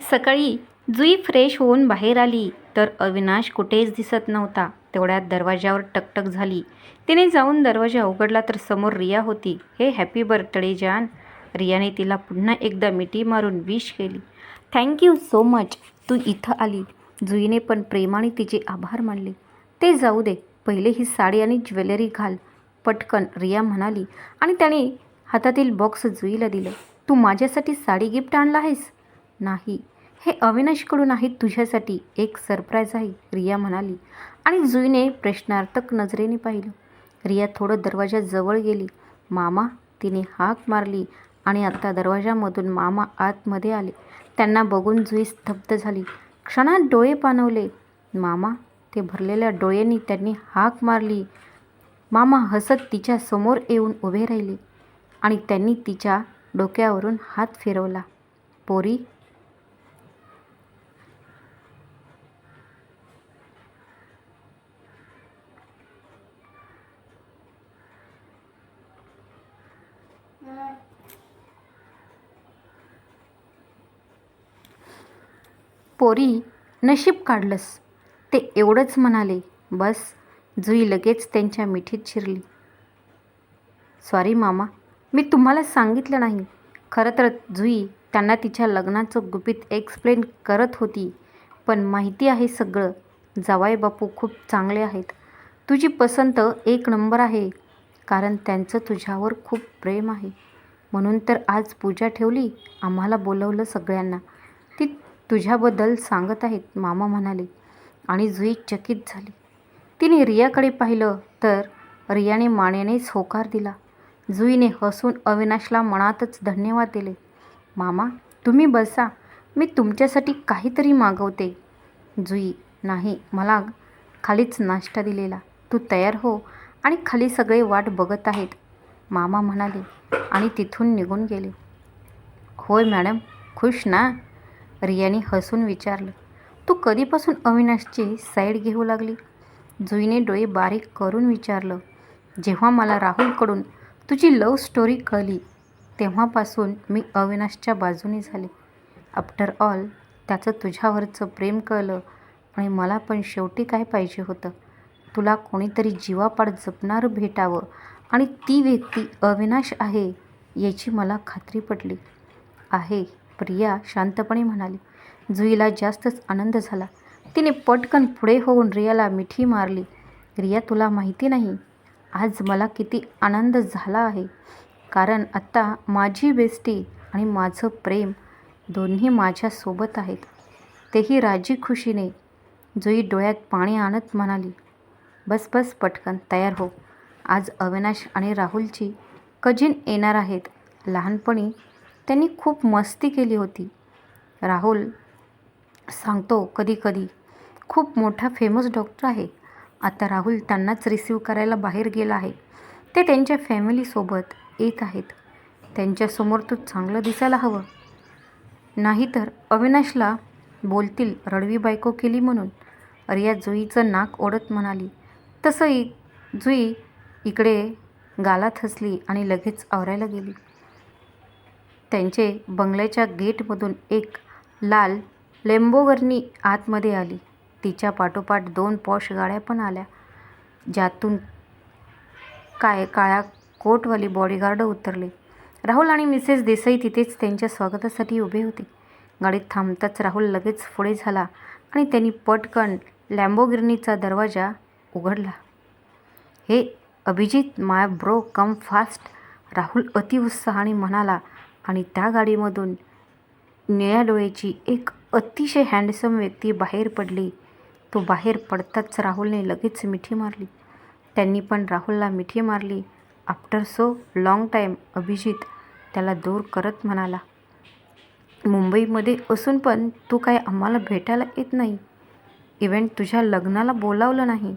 सकाळी जुई फ्रेश होऊन बाहेर आली तर अविनाश कुठेच दिसत नव्हता. तेवढ्यात दरवाजावर टकटक झाली. तिने जाऊन दरवाजा उघडला तर समोर रिया होती. हे हॅपी बर्थडे जान. रियाने तिला पुन्हा एकदा मिठी मारून विश केली. Thank you so much. तू इथं आली. जुईने पण प्रेमाने तिचे आभार मानले. ते जाऊ दे. पहिले ही साडी आणि ज्वेलरी घाल. पटकन रिया म्हणाली. आणि त्याने हातातील बॉक्स जुईला दिलं. तू माझ्यासाठी साडी गिफ्ट आणला आहेस? नाही. हे अविनाशकडून आहे तुझ्यासाठी एक सरप्राईज आहे रिया म्हणाली. आणि जुईने प्रश्नार्थक नजरेने पाहिलं. रिया थोडं दरवाजाजवळ गेली. मामा तिने हाक मारली आणि आता दरवाजामधून मामा आतमध्ये आले. त्यांना बघून जुई स्तब्ध झाली. क्षणात डोळे पाणवले मामा ते भरलेल्या डोळ्यांनी त्यांनी हाक मारली. मामा हसत तिच्या समोर येऊन उभे राहिले आणि त्यांनी तिच्या डोक्यावरून हात फिरवला. पोरी पोरी नशीब काढलंस. ते एवढंच म्हणाले. बस जुई लगेच त्यांच्या मिठीत शिरली. सॉरी मामा. मी तुम्हाला सांगितलं नाही. खरं तर जुई त्यांना तिच्या लग्नाचं गुपित एक्सप्लेन करत होती. पण माहिती आहे सगळं. जावाई बापू खूप चांगले आहेत. तुझी पसंत एक नंबर आहे. कारण त्यांचं तुझ्यावर खूप प्रेम आहे. म्हणून तर आज पूजा ठेवली. आम्हाला बोलवलं सगळ्यांना. तुझ्याबद्दल सांगत आहेत मामा म्हणाले. आणि जुई चकित झाली. तिने रियाकडे पाहिलं तर रियाने मानेनेच होकार दिला. जुईने हसून अविनाशला मनातच धन्यवाद दिले. मामा तुम्ही बसा. मी तुमच्यासाठी काहीतरी मागवते. जुई नाही मला खालीच नाश्ता दिलेला. तू तयार हो आणि खाली सगळे वाट बघत आहेत मामा म्हणाले. आणि तिथून निघून गेले. होय मॅडम खुश ना? रियाने हसून विचारलं तू कधीपासून अविनाशची साईड घेऊ लागली? जुईने डोळे बारीक करून विचारलं जेव्हा मला राहुलकडून तुझी लव्ह स्टोरी कळली तेव्हापासून मी अविनाशच्या बाजूने झाले. आफ्टर ऑल त्याचं तुझ्यावरचं प्रेम कळलं आणि मला पण शेवटी काय पाहिजे होतं? तुला कोणीतरी जीवापाड जपणारं भेटावं आणि ती व्यक्ती अविनाश आहे याची मला खात्री पडली आहे. प्रिया शांतपणे म्हणाली जुईला जास्तच आनंद झाला. तिने पटकन पुढे होऊन रियाला मिठी मारली. रिया तुला माहिती नाही आज मला किती आनंद झाला आहे. कारण आत्ता माझी बेस्टी आणि माझं प्रेम दोन्ही माझ्यासोबत आहेत. तेही राजी खुशीने. जुई डोळ्यात पाणी आणत म्हणाली बस बस पटकन तयार हो. आज अविनाश आणि राहुलची कजिन येणार आहेत. लहानपणी त्यांनी खूप मस्ती केली होती. राहुल सांगतो कधी कधी खूप मोठा फेमस डॉक्टर आहे. आता राहुल त्यांनाच रिसीव करायला बाहेर गेला आहे. ते त्यांच्या फॅमिलीसोबत येत आहेत. त्यांच्यासमोर तू चांगलं दिसायला हवं. नाहीतर अविनाशला बोलतील रडवी बायको केली म्हणून. रिया जुईचं नाक ओढत म्हणाली. तसं जुई इकडे गालात हसली आणि लगेच आवरायला गेली. त्यांचे बंगल्याच्या गेटमधून एक लाल लेंबोगर्नी आतमध्ये आली. तिच्या पाठोपाठ दोन पॉश गाड्या पण आल्या ज्यातून काय काळ्या कोटवाली बॉडीगार्ड उतरले. राहुल आणि मिसेस देसाई तिथेच त्यांच्या स्वागतासाठी उभे होते. गाडीत थांबताच राहुल लगेच पुढे झाला आणि त्यांनी पटकन लॅम्बोगिर्नीचा दरवाजा उघडला. हे Abhijit my bro come fast Rahul अतिउत्साहाने म्हणाला. आणि त्या गाडीमधून निळ्या डोळ्याची एक अतिशय हँडसम व्यक्ती बाहेर पडली. तो बाहेर पडताच राहुलने लगेच मिठी मारली. त्यांनी पण राहुलला मिठी मारली. After so long time Abhijit त्याला दूर करत म्हणाला मुंबईमध्ये असून पण तू काय आम्हाला भेटायला येत नाही? इव्हेंट तुझ्या लग्नाला बोलावलं नाही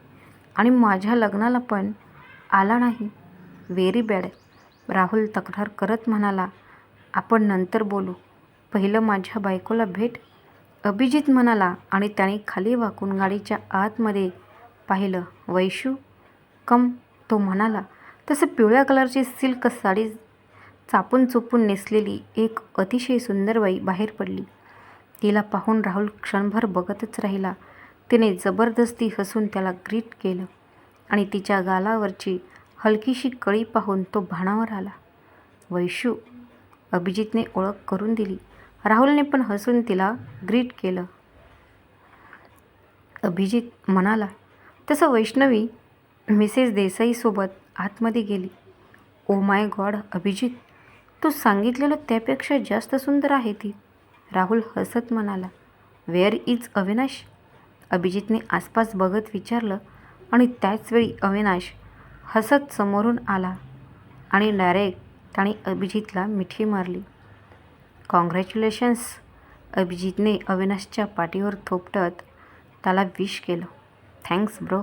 आणि माझ्या लग्नाला पण आला नाही. Very bad. राहुल तक्रार करत म्हणाला आपण नंतर बोलू. पहिलं माझ्या बायकोला भेट. अभिजित म्हणाला आणि त्याने खाली वाकून गाडीच्या आतमध्ये पाहिलं. वैशू? कम तो म्हणाला. तसं पिवळ्या कलरची सिल्क साडी चापून चुपून नेसलेली एक अतिशय सुंदर बाई बाहेर पडली. तिला पाहून राहुल क्षणभर बघतच राहिला. तिने जबरदस्ती हसून त्याला ग्रीट केलं आणि तिच्या गालावरची हलकीशी कळी पाहून तो भाणावर आला. वैशू? अभिजितने ओळख करून दिली. राहुलने पण हसून तिला ग्रीट केलं. अभिजित म्हणाला तसं वैष्णवी मिसेस देसाईसोबत आतमध्ये गेली. ओ माय गॉड अभिजित तू सांगितलेलं त्यापेक्षा जास्त सुंदर आहे ती. राहुल हसत म्हणाला वेअर इज अविनाश? अभिजितने आसपास बघत विचारलं आणि त्याचवेळी अविनाश हसत समोरून आला आणि डायरेक्ट त्याने अभिजितला मिठी मारली. कॉंग्रॅच्युलेशन्स. अभिजितने अविनाशच्या पाठीवर थोपटत त्याला विश केलं. Thanks bro.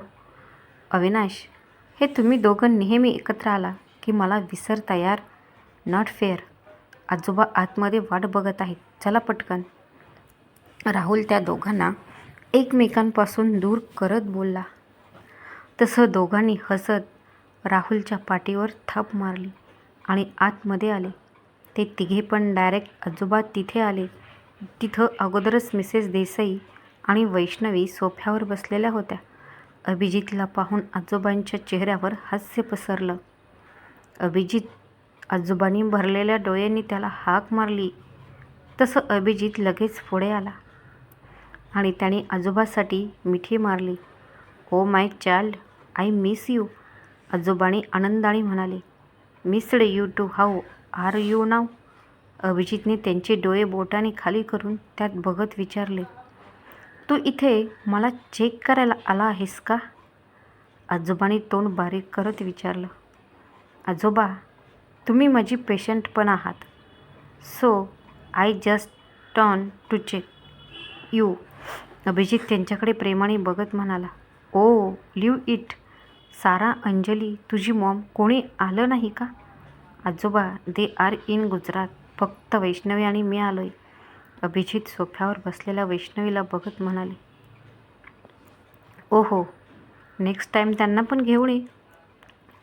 अविनाश हे तुम्ही दोघं नेहमी एकत्र आला की मला विसरता यार नॉट फेअर. आजोबा आतमध्ये वाट बघत आहेत. चला पटकन. राहुल त्या दोघांना एकमेकांपासून दूर करत बोलला. तसं दोघांनी हसत राहुलच्या पाठीवर थाप मारली. आणि आतमध्ये आले. ते तिघे पण डायरेक्ट आजोबा तिथे आले. तिथं अगोदरच मिसेस देसाई आणि वैष्णवी सोफ्यावर बसलेल्या होत्या. अभिजितला पाहून आजोबांच्या चेहऱ्यावर हास्य पसरलं. अभिजित आजोबांनी भरलेल्या डोळ्यांनी त्याला हाक मारली. तसं अभिजित लगेच पुढे आला आणि त्याने आजोबासाठी मिठी मारली. ओ my child I miss you आजोबाने आनंदाने म्हणाले. Missed you too how are you नाव अभिजितने त्यांचे डोळे बोटाने खाली करून त्यात बघत विचारले तू इथे मला चेक करायला आला आहेस का? आजोबाने तोंड बारीक करत विचारलं आजोबा तुम्ही माझी पेशंट पण आहात. So I just turn to check you Abhijit त्यांच्याकडे प्रेमाने बघत म्हणाला oh leave it Sara Anjali तुझी मॉम कोणी आलं नाही का? आजोबा दे आर इन गुजरात फक्त वैष्णवी आणि मी आलोय. अभिजित सोफ्यावर बसलेल्या वैष्णवीला बघत म्हणाले ओहो नेक्स्ट टाईम त्यांना पण घेऊन ये.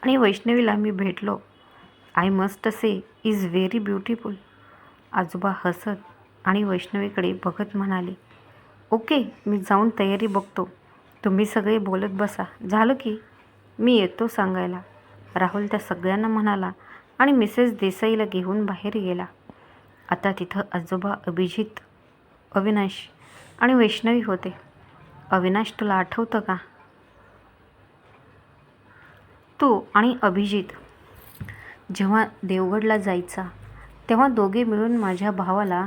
आणि वैष्णवीला मी भेटलो. I must say is very beautiful आजोबा हसत आणि वैष्णवीकडे बघत म्हणाले ओके मी जाऊन तयारी बघतो. तुम्ही सगळे बोलत बसा. झालं की? मी येतो सांगायला. राहुल त्या सगळ्यांना म्हणाला आणि मिसेस देसाईला घेऊन बाहेर गेला. आता तिथं आजोबा अभिजित अविनाश आणि वैष्णवी होते. अविनाश तुला आठवतं का? तू आणि अभिजित. जेव्हा देवगडला जायचा तेव्हा दोघे मिळून माझ्या भावाला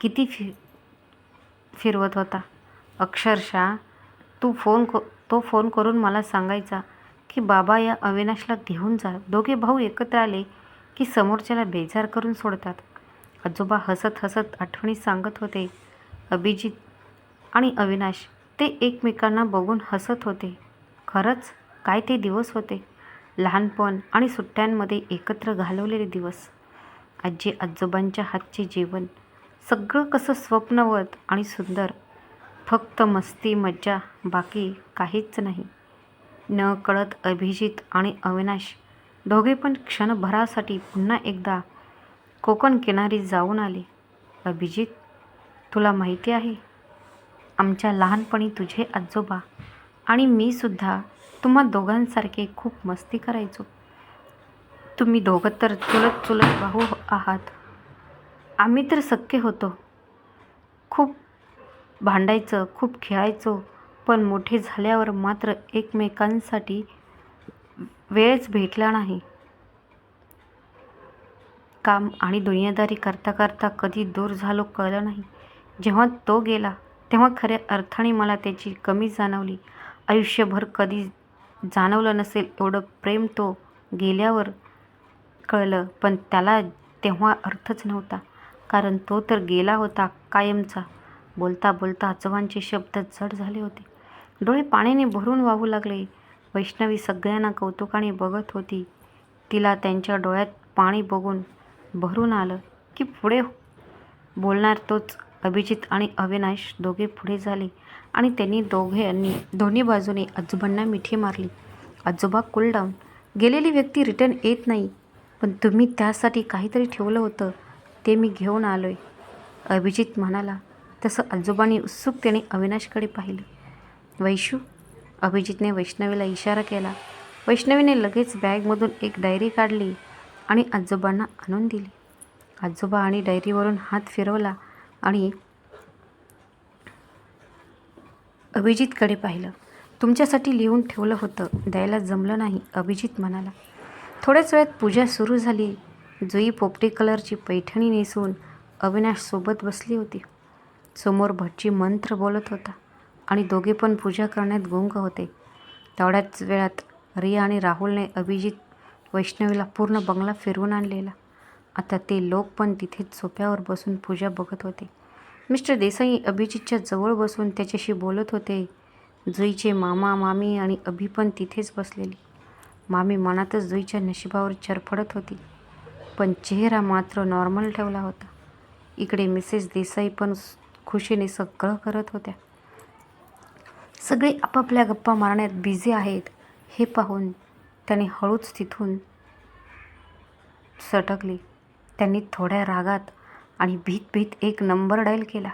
किती फि फिरवत होता. अक्षरशः तू फोन क तो फोन करून मला सांगायचा की बाबा या अविनाशला घेऊन जा. दोघे भाऊ एकत्र आले की समोरच्याला बेजार करून सोडतात. आजोबा हसत हसत आठवणी सांगत होते. अभिजित आणि अविनाश ते एकमेकांना बघून हसत होते. खरंच काय ते दिवस होते. लहानपण आणि सुट्ट्यांमध्ये एकत्र घालवलेले दिवस. आजी आजोबांच्या हातचे जेवण. सगळं कसं स्वप्नवत आणि सुंदर. फक्त मस्ती मज्जा बाकी काहीच नाही. न कळत अभिजित आणि अविनाश दोघे पण क्षणभरासाठी पुन्हा एकदा कोकण किनारी जाऊन आले. अभिजित तुला माहिती आहे आमच्या लहानपणी तुझे आजोबा आणि मी सुद्धा तुम्हा दोघांसारखे खूप मस्ती करायचो. तुम्ही दोघं तर चुलत चुलत भाऊ आहात. आम्ही तर सख्खे होतो. खूप भांडायचं खूप खेळायचो पण मोठे झाल्यावर मात्र एकमेकांसाठी वेळच भेटला नाही. काम आणि दुनियादारी करता करता कधी दूर झालो कळलं नाही. जेव्हा तो गेला तेव्हा खऱ्या अर्थाने मला त्याची कमी जाणवली. आयुष्यभर कधी जाणवलं नसेल एवढं प्रेम तो गेल्यावर कळलं पण त्याला तेव्हा अर्थच नव्हता. कारण तो तर गेला होता कायमचा. बोलता बोलता आजोबांचे शब्द जड झाले होते. डोळे पाण्याने भरून वाहू लागले. वैष्णवी सगळ्यांना कौतुकाने बघत होती. तिला त्यांच्या डोळ्यात पाणी बघून भरून आलं की पुढे हो. बोलणार तोच अभिजित आणि अविनाश दोघे पुढे झाले आणि त्यांनी दोघे दोन्ही बाजूने आजोबांना मिठी मारली. आजोबा कुलडाऊन गेलेली व्यक्ती रिटर्न येत नाही. पण तुम्ही त्यासाठी काहीतरी ठेवलं होतं. ते मी घेऊन आलो आहे अभिजित म्हणाला तसं आजोबांनी उत्सुकतेने अविनाशकडे पाहिले. वैशू अभिजितने वैष्णवीला इशारा केला. वैष्णवीने लगेच बॅगमधून एक डायरी काढली आणि आजोबांना आणून दिली. आजोबा आणि डायरीवरून हात फिरवला आणि अभिजितकडे पाहिलं. तुमच्यासाठी लिहून ठेवलं होतं द्यायला जमलं नाही अभिजित म्हणाला. थोड्याच वेळात पूजा सुरू झाली. जुई पोपटी कलरची पैठणी नेसून अविनाश सोबत बसली होती. समोर भटजी मंत्र बोलत होता. आणि दोघे पण पूजा करण्यात गुंग होते. तेवढ्याच वेळात रिया आणि राहुलने अभिजित वैष्णवीला पूर्ण बंगला फिरवून आणलेला. आता ते लोक पण तिथेच सोप्यावर बसून पूजा बघत होते. मिस्टर देसाई अभिजितच्या जवळ बसून त्याच्याशी बोलत होते. जुईचे मामा मामी आणि अभि पण तिथेच बसलेली. मामी मनातच जुईच्या नशिबावर चरफडत होती. पण चेहरा मात्र नॉर्मल ठेवला होता. इकडे मिसेस देसाई पण खुशीने सगळं करत होत्या. सगळे आपापल्या गप्पा मारण्यात बिझी आहेत. हे पाहून त्याने हळूच तिथून सटकली. त्यांनी थोड्या रागात आणि भीत भीत एक नंबर डायल केला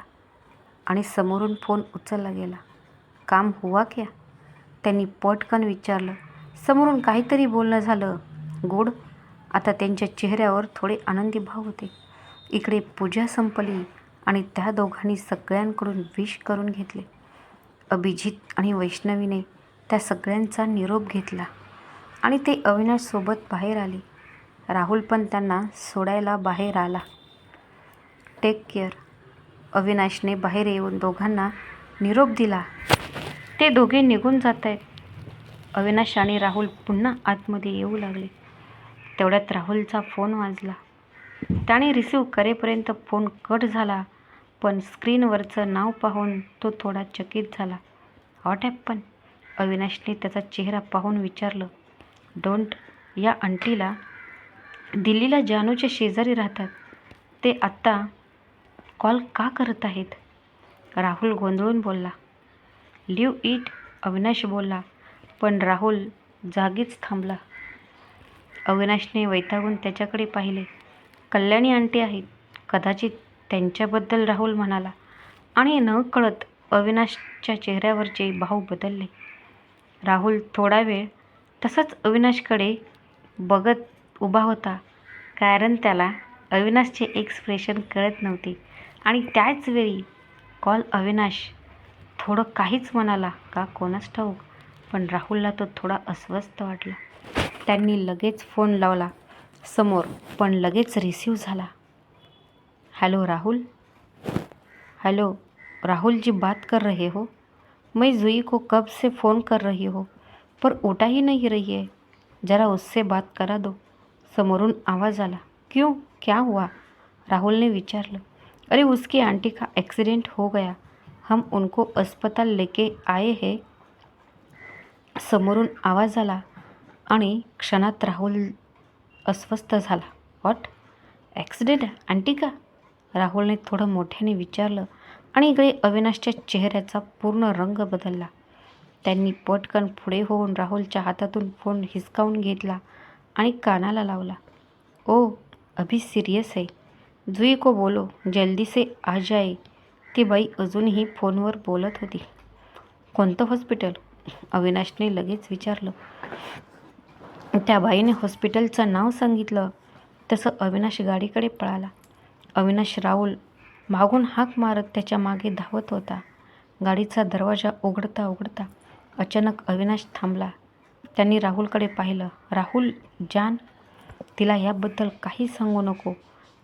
आणि समोरून फोन उचलला गेला. काम हुआ क्या? त्यांनी पटकन विचारलं. समोरून काहीतरी बोलणं झालं. गोड. आता त्यांच्या चेहऱ्यावर थोडे आनंदी भाव होते. इकडे पूजा संपली आणि त्या दोघांनी सगळ्यांकडून विश करून घेतले. अभिजित आणि वैष्णवीने त्या सगळ्यांचा निरोप घेतला आणि ते अविनाशसोबत बाहेर आले. राहुल पण त्यांना सोडायला बाहेर आला. टेक केअर अविनाशने बाहेर येऊन दोघांना निरोप दिला. ते दोघे निघून जात आहेत अविनाश आणि राहुल पुन्हा आतमध्ये येऊ लागले. तेवढ्यात राहुलचा फोन वाजला. त्याने रिसीव करेपर्यंत फोन कट झाला. पण स्क्रीनवरचं नाव पाहून तो थोडा चकित झाला. हॉट पण अविनाशने त्याचा चेहरा पाहून विचारलं. डोंट या आंटीला दिल्लीला जानूच्या शेजारी राहतात. ते आत्ता कॉल का करत आहेत? राहुल गोंधळून बोलला. लिव इट अविनाश बोलला. पण राहुल जागीच थांबला. अविनाशने वैतागून त्याच्याकडे पाहिले. कल्याणी आंटी आहेत. कदाचित त्यांच्याबद्दल राहुल म्हणाला. आणि न कळत अविनाशच्या चेहऱ्यावरचे भाव बदलले. राहुल थोडा वेळ तसाच अविनाशकडे बघत उभा होता. कारण त्याला अविनाशचे एक्सप्रेशन कळत नव्हते. आणि त्याच वेळी कॉल अविनाश थोडं काहीच म्हणाला का कोणास ठाऊक? पण राहुलला तो थोडा अस्वस्थ वाटला. त्यांनी लगेच फोन लावला. समोर पण लगेच रिसीव झाला. हेलो राहुल. हेलो राहुल जी बात कर रहे हो. मैं जुई को कब से फ़ोन कर रही हो पर उठा ही नहीं रही है. ज़रा उससे बात करा दो. समोरून आवाज़ आला. क्यों? क्या हुआ? राहुल ने विचारलं. अरे उसकी आंटी का एक्सीडेंट हो गया. हम उनको अस्पताल लेके आए हैं. समोरून आवाज आला आणि क्षणात राहुल अस्वस्थ झाला. वॉट ॲक्सिडेंट आंटी का? राहुलने थोडं मोठ्याने विचारलं आणि इकडे अविनाशच्या चेहऱ्याचा पूर्ण रंग बदलला. त्यांनी पटकन पुढे होऊन राहुलच्या हातातून फोन हिसकावून घेतला आणि कानाला लावला. ओ अभी सिरियस आहे. जुई को बोलो जल्दी से आ जाए. ती बाई अजूनही फोनवर बोलत होती. कोणतं हॉस्पिटल? अविनाशने लगेच विचारलं. त्या बाईने हॉस्पिटलचं नाव सांगितलं. तसं अविनाश गाडीकडे पळाला. अविनाश राहुल मागून हाक मारत त्याच्यामागे धावत होता. गाडीचा दरवाजा उघडता उघडता अचानक अविनाश थांबला. त्यांनी राहुलकडे पाहिलं. राहुल जान तिला याबद्दल काही सांगू नको.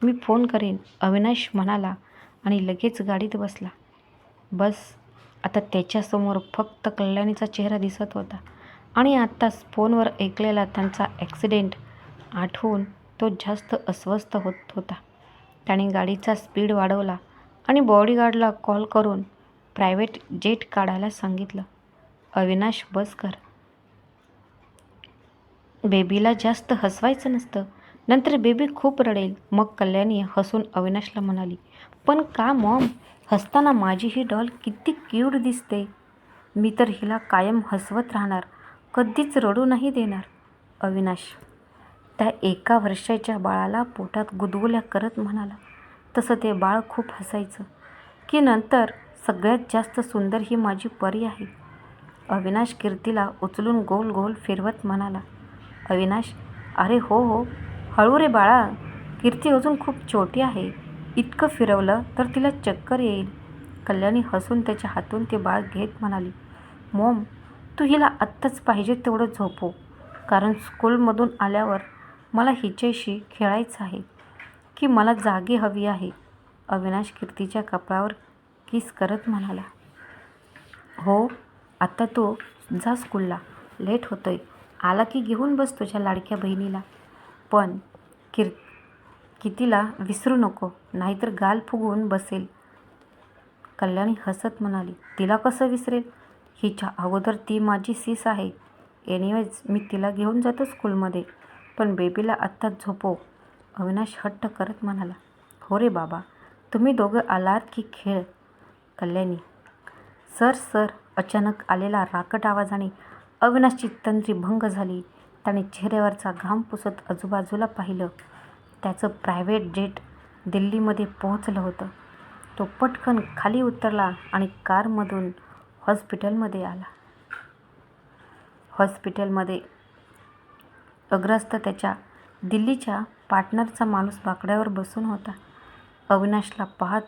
मी फोन करेन अविनाश म्हणाला आणि लगेच गाडीत बसला. बस आता त्याच्यासमोर फक्त कल्याणीचा चेहरा दिसत होता आणि आत्ताच फोनवर ऐकलेला त्यांचा ॲक्सिडेंट आठवून तो जास्त अस्वस्थ होत होता. त्याने गाडीचा स्पीड वाढवला आणि बॉडीगार्डला कॉल करून प्रायव्हेट जेट काढायला सांगितलं. अविनाश बस कर. बेबीला जास्त हसवायचं नसतं. नंतर बेबी खूप रडेल. मग कल्याणी हसून अविनाशला म्हणाली पण का मॉम? हसताना माझी ही डॉल किती क्यूट दिसते. मी तर हिला कायम हसवत राहणार. कधीच रडू नाही देणार. अविनाश त्या एका वर्षाच्या बाळाला पोटात गुदगुल्या करत म्हणाला. तसं ते बाळ खूप हसायचं. की नंतर सगळ्यात जास्त सुंदर ही माझी परी आहे. अविनाश कीर्तीला उचलून गोल गोल फिरवत म्हणाला. अविनाश अरे हो हो. हळू रे बाळा. कीर्ती अजून खूप छोटी आहे. इतकं फिरवलं तर तिला चक्कर येईल. कल्याणी हसून त्याच्या हातून ते बाळ घेत म्हणाली मॉम तू हिला आत्ताच पाहिजे तेवढं झोपो कारण स्कूलमधून आल्यावर मला हिच्याशी खेळायचं आहे की मला जागी हवी आहे? अविनाश कीर्तीच्या कपाळावर किस करत म्हणाला. हो आत्ता तू जा स्कूलला. लेट होतोय. आला की घेऊन बस तुझ्या लाडक्या बहिणीला. पण किर कितीला विसरू नको नाहीतर गाल फुगवून बसेल. कल्याणी हसत म्हणाली तिला कसं विसरेल? हिच्या अगोदर ती माझी सीस आहे. एनिवेज मी तिला घेऊन जातो स्कूलमध्ये. पण बेबीला आत्ताच झोपव अविनाश हट्ट करत म्हणाला हो रे बाबा तुम्ही दोघं आलात की खेळ? Kalyani sir sir. अचानक आलेला राकट आवाजाने अविनाशची तंत्री भंग झाली. त्याने चेहऱ्यावरचा घाम पुसत आजूबाजूला पाहिलं. त्याचं प्रायव्हेट जेट दिल्लीमध्ये पोहोचलं होतं. तो पटकन खाली उतरला आणि कारमधून हॉस्पिटलमध्ये आला. हॉस्पिटलमध्ये अग्रस्त त्याच्या दिल्लीच्या पार्टनरचा माणूस बाकड्यावर बसून होता. अविनाशला पाहत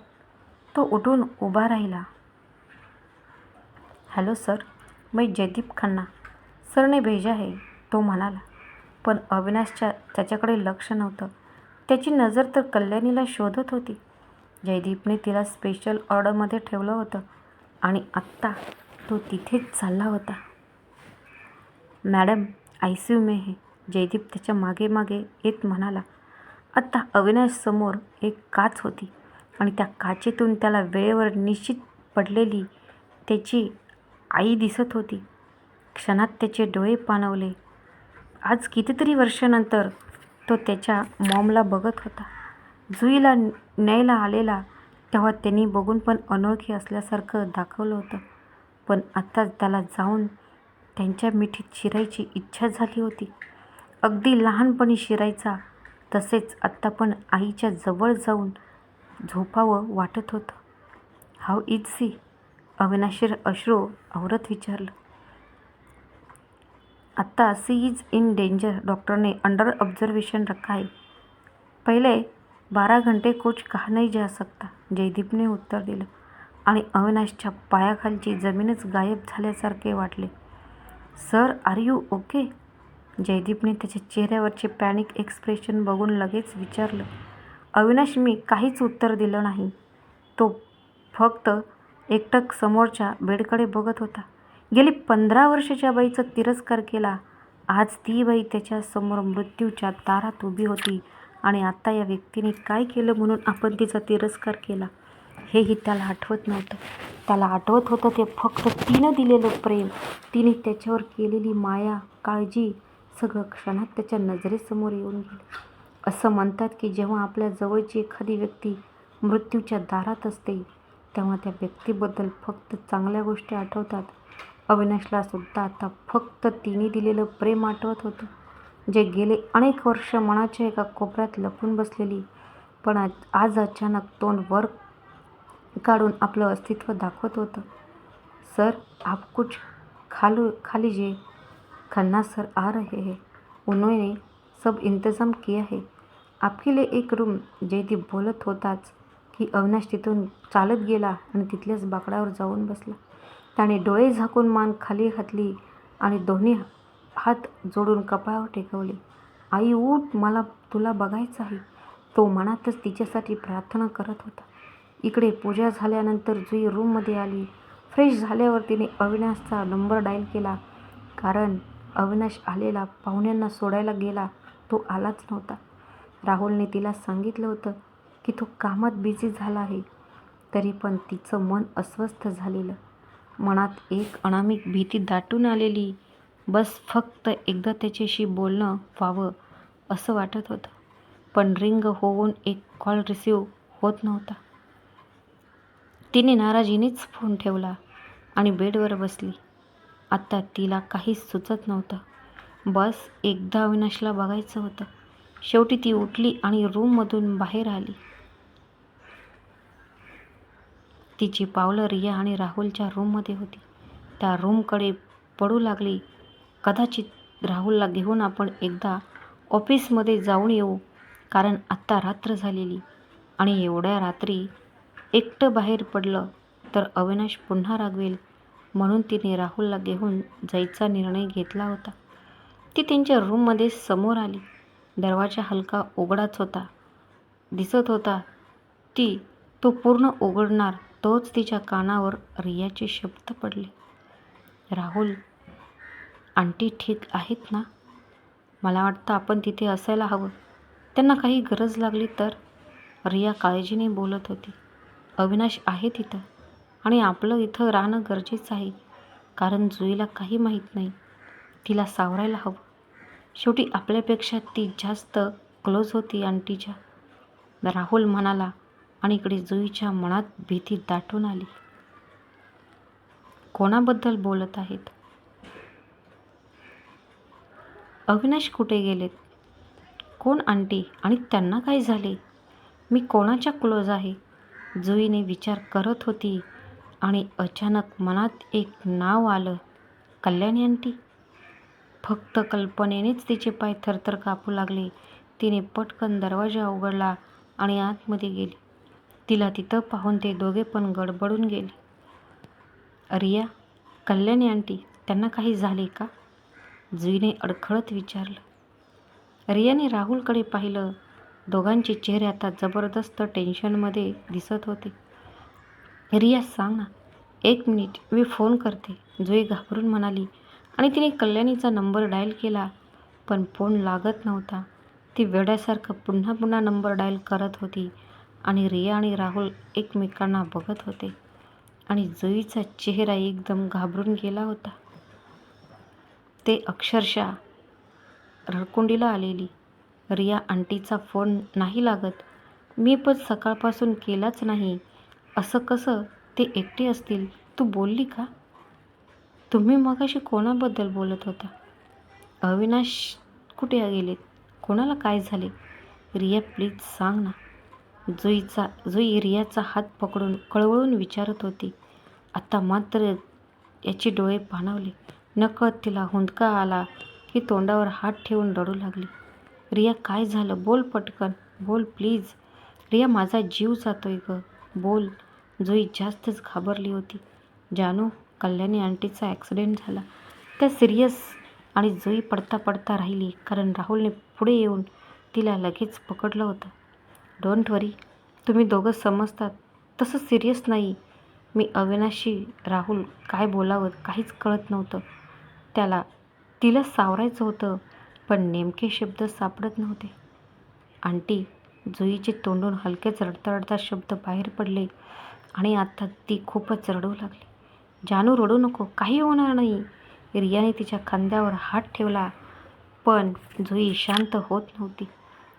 तो उठून उभा राहिला. हॅलो सर मैं जयदीप खन्ना. सरने भेजा है तो म्हणाला. पण अविनाशच्या त्याच्याकडे लक्ष नव्हतं. त्याची नजर तर कल्याणीला शोधत होती. जयदीपने तिला स्पेशल ऑर्डरमध्ये ठेवलं होतं आणि आत्ता तो तिथेच चालला होता. मॅडम आय सी यू में है. जयदीप त्याच्यामागे मागे येत म्हणाला आत्ता अविनाशसमोर एक काच होती आणि त्या काचेतून त्याला वेळेवर निश्चित पडलेली त्याची आई दिसत होती. क्षणात त्याचे डोळे पाणवले. आज कितीतरी वर्षानंतर तो त्याच्या मॉमला बघत होता. जुईला न्यायला आलेला तेव्हा त्यांनी बघून पण अनोळखी असल्यासारखं दाखवलं होतं. पण आत्ताच त्याला जाऊन त्यांच्या मिठीत शिरायची इच्छा झाली होती. अगदी लहानपणी शिरायचा तसेच आत्ता पण आईच्या जवळ जाऊन झोपावं वाटत होतं. हाव इज सी अविनाशीर अश्रू आवरत विचारलं. आत्ता सी इज इन डेंजर डॉक्टरने अंडर ऑब्झर्वेशन रखा है पहिले बारा घंटे कुछ कहा नाही जा सकता जयदीपने उत्तर दिलं. आणि अविनाशच्या पायाखालची जमीनच गायब झाल्यासारखे वाटले. Sir are you okay? जयदीपने त्याच्या चेहऱ्यावरचे पॅनिक एक्सप्रेशन बघून लगेच विचारलं अविनाश मी काहीच उत्तर दिलं नाही. तो फक्त एकटक समोरच्या बेडकडे बघत होता. गेली पंधरा वर्षाच्या बाईचा तिरस्कार केला. आज ती बाई त्याच्यासमोर मृत्यूच्या दारात उभी होती आणि आता या व्यक्तीने काय केलं म्हणून आपण तिचा तिरस्कार केला हेही त्याला आठवत नव्हतं. त्याला आठवत होतं ते फक्त तिनं दिलेलं प्रेम. तिने त्याच्यावर केलेली माया काळजी सगळं क्षणात त्याच्या नजरेसमोर येऊन गेलं. असं म्हणतात की जेव्हा आपल्या जवळची एखादी व्यक्ती मृत्यूच्या दारात असते तेव्हा त्या व्यक्तीबद्दल फक्त चांगल्या गोष्टी आठवतात. अविनाशला सुद्धा आता फक्त तिने दिलेलं प्रेम आठवत होतं जे गेले अनेक वर्ष मनाच्या एका कोपऱ्यात लपून बसलेली. पण आज आज अचानक तोंड वर काढून आपलं अस्तित्व दाखवत होतं. सर आप कुछ खालू खाली जे खन्ना सर आ रहे हैं। उन्होंने सब इंतजाम किया है। आपके लिए एक रूम जयदीप बोलत होताच की अविनाश तिथून चालत गेला आणि तिथल्याच बाकडावर जाऊन बसला. त्याने डोळे झाकून मान खाली घातली आणि दोन्ही हात जोडून कपाळावर टेकवले. आई उठ मला तुला बघायचं आहे. तो मनातच तिच्यासाठी प्रार्थना करत होता. इकडे पूजा झाल्यानंतर जुई रूममध्ये आली. फ्रेश झाल्यावर तिने अविनाशचा नंबर डायल केला. कारण अविनाश आलेला पाहुण्यांना सोडायला गेला. तो आलाच नव्हता. राहुलने तिला सांगितलं होतं की तो कामात बिझी झाला आहे. तरी पण तिचं मन अस्वस्थ झालेलं. मनात एक अनामिक भीती दाटून आलेली. बस फक्त एकदा त्याच्याशी बोलणं व्हावं असं वाटत होतं. पण रिंग होऊन एक कॉल रिसीव होत नव्हता. तिने नाराजीनेच फोन ठेवला आणि बेडवर बसली. आत्ता तिला काहीच सुचत नव्हतं. बस एकदा अविनाशला बघायचं होतं. शेवटी ती उठली आणि रूममधून बाहेर आली. तिची पावलं रिया आणि राहुलच्या रूममध्ये होती. त्या रूमकडे पडू लागली. कदाचित राहुलला घेऊन आपण एकदा ऑफिसमध्ये जाऊन येऊ कारण आत्ता रात्र झालेली आणि एवढ्या रात्री एकटं बाहेर पडलं तर अविनाश पुन्हा रागवेल. म्हणून तिने राहुलला घेऊन जायचा निर्णय घेतला होता. ती त्यांच्या रूममध्ये समोर आली. दरवाजा हलका उघडाच होता. दिसत होता ती तो पूर्ण उघडणार तोच तिच्या कानावर रियाचे शब्द पडले. राहुल आंटी ठीक आहेत ना? मला वाटतं आपण तिथे असायला हवं. त्यांना काही गरज लागली तर? रिया काळजीने बोलत होती. अविनाश आहे तिथं. आणि आपलं इथं राहणं गरजेचं आहे. कारण जुईला काही माहीत नाही. तिला सावरायला हवं. शेवटी आपल्यापेक्षा ती जास्त क्लोज होती आंटीच्या. राहुल म्हणाला आणि इकडे जुईच्या मनात भीती दाटून आली. कोणाबद्दल बोलत आहेत? अविनाश कुठे गेलेत? कोण आंटी? आणि त्यांना काय झाले? मी कोणाच्या क्लोज आहे? जुईने विचार करत होती. आणि अचानक मनात एक नाव आलं. कल्याणी आंटी. फक्त कल्पनेनेच तिचे पाय थरथर कापू लागले. तिने पटकन दरवाजा उघडला आणि आतमध्ये गेली. तिला तिथं पाहून ते दोघे पण गडबडून गेले. रिया कल्याणी आंटी त्यांना काही झाले का? जुईने अडखळत विचारलं. रियाने राहुलकडे पाहिलं. दोघांचे चेहरे आता जबरदस्त टेन्शनमध्ये दिसत होते. रिया सांग ना. एक मिनिट मी फोन करते. जुई घाबरून म्हणाली. आणि तिने कल्याणीचा नंबर डायल केला पण फोन लागत नव्हता. ती वेड्यासारखं पुन्हा पुन्हा नंबर डायल करत होती आणि रिया आणि राहुल एकमेकांना बघत होते. आणि जुईचा चेहरा एकदम घाबरून गेला होता. ते अक्षरशः रडकुंडीला आलेली. रिया आंटीचा फोन नाही लागत. मी पण सकाळपासून केलाच नाही. असं कसं? ते एकटे असतील. तू बोलली का? तुम्ही मगाशी कोणाबद्दल बोलत होता? अविनाश कुठे गेलेत कोणाला काय झाले? रिया प्लीज सांग ना. जुईचा जुई रियाचा हात पकडून कळवळून विचारत होती. आता मात्र याचे डोळे पाणावले. नकळत तिला हुंदका आला की तोंडावर हात ठेवून रडू लागली. रिया काय झालं? बोल पटकन. बोल प्लीज. रिया माझा जीव जातोय गं. बोल. जुई जास्तच घाबरली होती. जानू कल्याणी आंटीचा ॲक्सिडेंट झाला. त्या सिरियस आणि जुई पडता पडता राहिली कारण राहुलने पुढे येऊन तिला लगेच पकडलं होतं. डोंट वरी तुम्ही दोघं समजतात. तसं सिरियस नाही. मी अविनाशी राहुल काय बोलावं काहीच कळत नव्हतं. त्याला तिला सावरायचं होतं पण नेमके शब्द सापडत नव्हते. आंटी जुईचे तोंडून हलकेच रडता रडता शब्द बाहेर पडले आणि आता ती खूपच रडू लागली. जानू रडू नको काही होणार नाही. रियाने तिच्या खांद्यावर हात ठेवला पण जुई शांत होत नव्हती.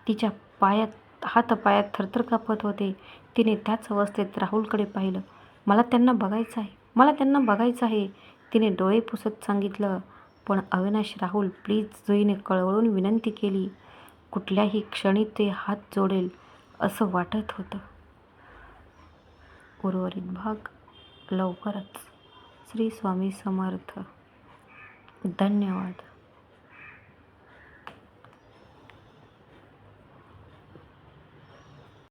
तिच्या पायात हात पायात थरथर कापत होते. तिने त्याच अवस्थेत राहुलकडे पाहिलं. मला त्यांना बघायचं आहे मला त्यांना बघायचं आहे. तिने डोळे पुसत सांगितलं पण अविनाश राहुल प्लीज जुईने कळवळून विनंती केली. कुठल्याही क्षणी ते हात जोडेल असं वाटत होतं. उर्वरित भाग लवकरच. श्री स्वामी समर्थ. धन्यवाद.